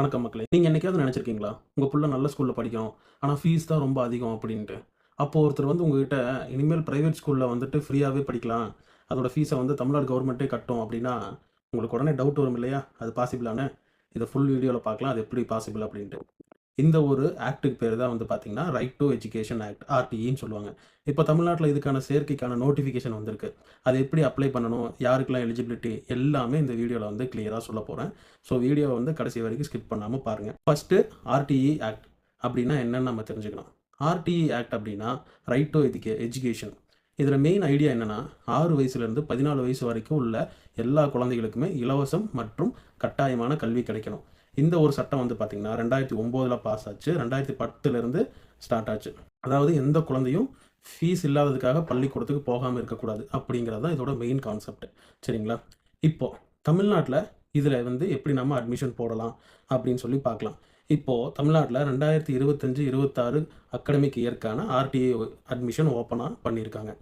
வணக்கம் மக்களே. நீங்கள் என்னைக்காவது நினச்சிருக்கீங்களா? உங்கள் பிள்ளை நல்ல ஸ்கூலில் படிக்கும். ஆனால் ஃபீஸ் தான் ரொம்ப அதிகம் அப்படின்ட்டு. அப்போது ஒருத்தர் வந்து உங்ககிட்ட இனிமேல் ப்ரைவேட் ஸ்கூலில் வந்துட்டு ஃப்ரீயாகவே படிக்கலாம். அதோட ஃபீஸை வந்து தமிழ்நாடு கவர்மெண்ட்டே கட்டும். அப்படின்னா உங்களுக்கு உடனே டவுட் வரும் இல்லையா? அது பாசிபிளானு இதை ஃபுல் வீடியோவில் பார்க்கலாம். அது எப்படி பாசிபிள் அப்படின்ட்டு. இந்த ஒரு ஆக்டுக்கு பேர் தான் வந்து பார்த்தீங்கன்னா ரைட் டு எஜுகேஷன் ஆக்ட் ஆர்டிஇன்னு சொல்லுவாங்க. இப்போ தமிழ்நாட்டில் இதுக்கான சேர்க்கைக்கான நோட்டிஃபிகேஷன் வந்திருக்கு. அது எப்படி அப்ளை பண்ணணும் யாருக்கெல்லாம் எலிஜிபிலிட்டி எல்லாமே இந்த வீடியோவில் வந்து கிளியராக சொல்ல போகிறேன் ஸோ வீடியோவை வந்து கடைசி வரைக்கும் ஸ்கிப் பண்ணாமல் பாருங்கள் ஃபஸ்ட்டு ஆர்டிஇ ஆக்ட் அப்படின்னா என்னென்னு நம்ம தெரிஞ்சுக்கணும். ஆர்டிஇ ஆக்ட் அப்படின்னா ரைட் டு எஜுகே எஜுகேஷன் இதில் மெயின் ஐடியா என்னென்னா ஆறு வயசுலேருந்து பதினாலு வயசு வரைக்கும் உள்ள எல்லா குழந்தைகளுக்குமே இலவசம் மற்றும் கட்டாயமான கல்வி கிடைக்கணும். இந்த ஒரு சட்டம் வந்து பார்த்திங்கன்னா ரெண்டாயிரத்தி ஒம்போதில் பாஸ் ஆச்சு. ரெண்டாயிரத்தி பத்துலேருந்து ஸ்டார்ட் ஆச்சு. அதாவது எந்த குழந்தையும் ஃபீஸ் இல்லாததுக்காக பள்ளிக்கூடத்துக்கு போகாமல் இருக்கக்கூடாது அப்படிங்கிறது தான் இதோட மெயின் கான்செப்ட் சரிங்களா? இப்போது தமிழ்நாட்டில் இதில் வந்து எப்படி நம்ம அட்மிஷன் போடலாம் அப்படின்னு சொல்லி பார்க்கலாம். இப்போது தமிழ்நாட்டில் ரெண்டாயிரத்தி இருபத்தஞ்சு இருபத்தாறு அகடமிக் இயற்கான ஆர்டிஏ அட்மிஷன் ஓப்பனாக பண்ணியிருக்காங்க.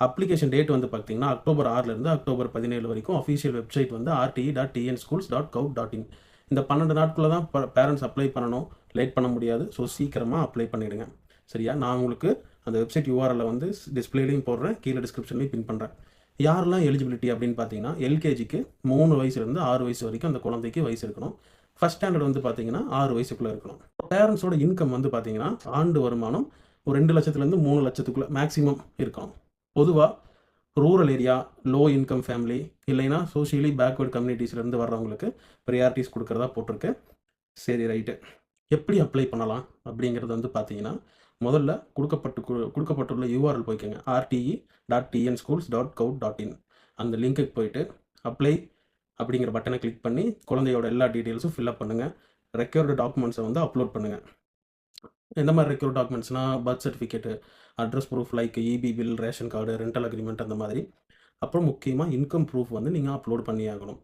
அப்ளிகேஷன் டேட் வந்து பார்த்தீங்கன்னா அக்டோபர் ஆறுலேருந்து அக்டோபர் பதினேழு வரைக்கும் அஃபீஷியல் வெப்சைட் வந்து RTE dot TN schools dot gov dot in இந்த பன்னெண்டு நாட்குள்ளே தான் பேரண்ட்ஸ் அப்ளை பண்ணணும். லேட் பண்ண முடியாது. ஸோ சீக்கிரமாக அப்ளை பண்ணிவிடுங்க சரியா? நான் உங்களுக்கு அந்த வெப்சைட் யூஆரில் வந்து டிஸ்பிளேலையும் போடுறேன். கீழே டிஸ்கிரிப்ஷன்லையும் பின் பண்ணுறேன் யாரெல்லாம் எலிஜிபிலிட்டி அப்படின்னு பார்த்தீங்கன்னா எல்கேஜிக்கு மூணு வயசுலேருந்து ஆறு வயசு வரைக்கும் அந்த குழந்தைக்கு வயசு இருக்கணும். ஃபஸ்ட் ஸ்டாண்டர்ட் வந்து பார்த்தீங்கன்னா ஆறு வயசுக்குள்ளே இருக்கணும். பேரண்ட்ஸோட இன்கம் வந்து பார்த்தீங்கன்னா ஆண்டு வருமானம் ஒரு ரெண்டு லட்சத்துலேருந்து மூணு லட்சத்துக்குள்ளே மேக்ஸிமம் இருக்கணும். பொதுவாக rural area low income family இல்லைன்னா சோஷியலி பேக்வேர்ட் கம்யூனிட்டிஸ்லேருந்து வர்றவங்களுக்கு ப்ரியாரிட்டிஸ் கொடுக்குறதா போட்டிருக்கு. சரி ரைட்டு எப்படி அப்ளை பண்ணலாம் அப்படிங்கிறது வந்து பார்த்தீங்கன்னா முதல்ல கொடுக்கப்பட்டு கொடுக்கப்பட்டுள்ள யூஆர்எல் போய்க்கோங்க. RTE dot TN schools dot gov dot in அந்த லிங்க்குக்கு போயிட்டு அப்ளை அப்படிங்கிற பட்டனை கிளிக் பண்ணி குழந்தையோட எல்லா டீட்டெயில்ஸும் ஃபில்அப் பண்ணுங்கள் ரெக்யூர்டு டாக்குமெண்ட்ஸை வந்து அப்லோட் பண்ணுங்கள் எந்த மாதிரி required டாக்குமெண்ட்ஸ்னால் birth certificate address proof like EB bill ration card rental agreement அந்த மாதிரி. அப்புறம் முக்கியமாக இன்கம் ப்ரூஃப் வந்து நீங்கள் அப்லோட் பண்ணி ஆகணும்.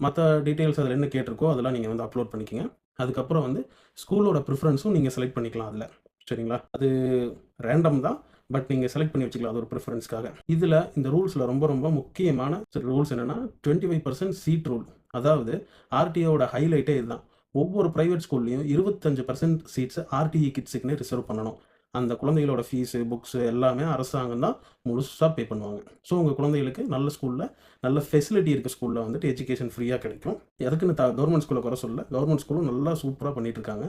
மற்ற டீட்டெயில்ஸ் அதில் என்ன கேட்டிருக்கோ அதெல்லாம் நீங்கள் வந்து அப்லோட் பண்ணிக்கோங்க. அதுக்கப்புறம் வந்து ஸ்கூலோட ப்ரிஃபரன்ஸும் நீங்கள் செலக்ட் பண்ணிக்கலாம் அதில். சரிங்களா? அது ரேண்டம் தான் பட் நீங்கள் செலக்ட் பண்ணி வச்சுக்கலாம் அது ஒரு ப்ரிஃபரன்ஸ்க்காக இதில் இந்த ரூல்ஸில் ரொம்ப ரொம்ப முக்கியமான ரூல்ஸ் என்னென்னா twenty five percent seat rule அதாவது ஆர்டிஓட ஹைலைட்டே இதுதான். ஒவ்வொரு ப்ரைவேட் ஸ்கூல்லையும் இருபத்தஞ்சு பர்சன்ட் சீட்ஸை ஆர்டிஇ கிட்ஸுக்குன்னே ரிசர்வ் பண்ணணும். அந்த குழந்தைகளோட ஃபீஸு புக்ஸு எல்லாமே அரசாங்கம் தான் முழுசாக பே பண்ணுவாங்க. ஸோ உங்கள் குழந்தைகளுக்கு நல்ல ஸ்கூலில் நல்ல ஃபெசிலிட்டி இருக்க ஸ்கூலில் வந்துட்டு எஜுகேஷன் ஃப்ரீயாக கிடைக்கும். எதுக்குன்னு த கவர்மெண்ட் ஸ்கூலில் குறை சொல்ல கவர்மெண்ட் ஸ்கூலும் நல்லா சூப்பராக பண்ணிட்டு இருக்காங்க.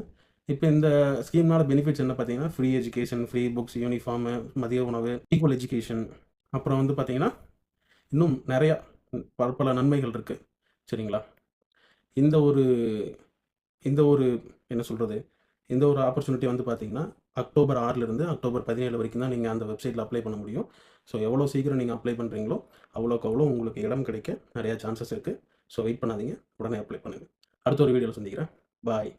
இப்போ இந்த ஸ்கீம்னால பெனிஃபிட்ஸ் என்ன பார்த்தீங்கன்னா free education free books uniform மதிய உணவு ஈக்குவல் எஜுகேஷன் அப்புறம் வந்து பார்த்தீங்கன்னா இன்னும் நிறையா பல பல நன்மைகள் இருக்குது சரிங்களா? இந்த ஒரு இந்த ஒரு என்ன சொல்கிறது இந்த ஒரு ஆப்பர்ச்சுனிட்டி வந்து பார்த்தீங்கன்னா அக்டோபர் ஆறிலிருந்து அக்டோபர் பதினேழு வரைக்கும் தான் நீங்கள் அந்த வெப்சைட்டில் அப்ளை பண்ண முடியும். ஸோ எவ்வளோ சீக்கிரம் நீங்கள் அப்ளை பண்ணுறீங்களோ அவ்வளோக்கு அவ்வளோ உங்களுக்கு இடம் கிடைக்க நிறையா சான்சஸ் இருக்குது ஸோ வெயிட் பண்ணாதீங்க. உடனே அப்ளை பண்ணுங்கள் அடுத்த ஒரு வீடியோவில் சந்திக்கிறேன். பாய்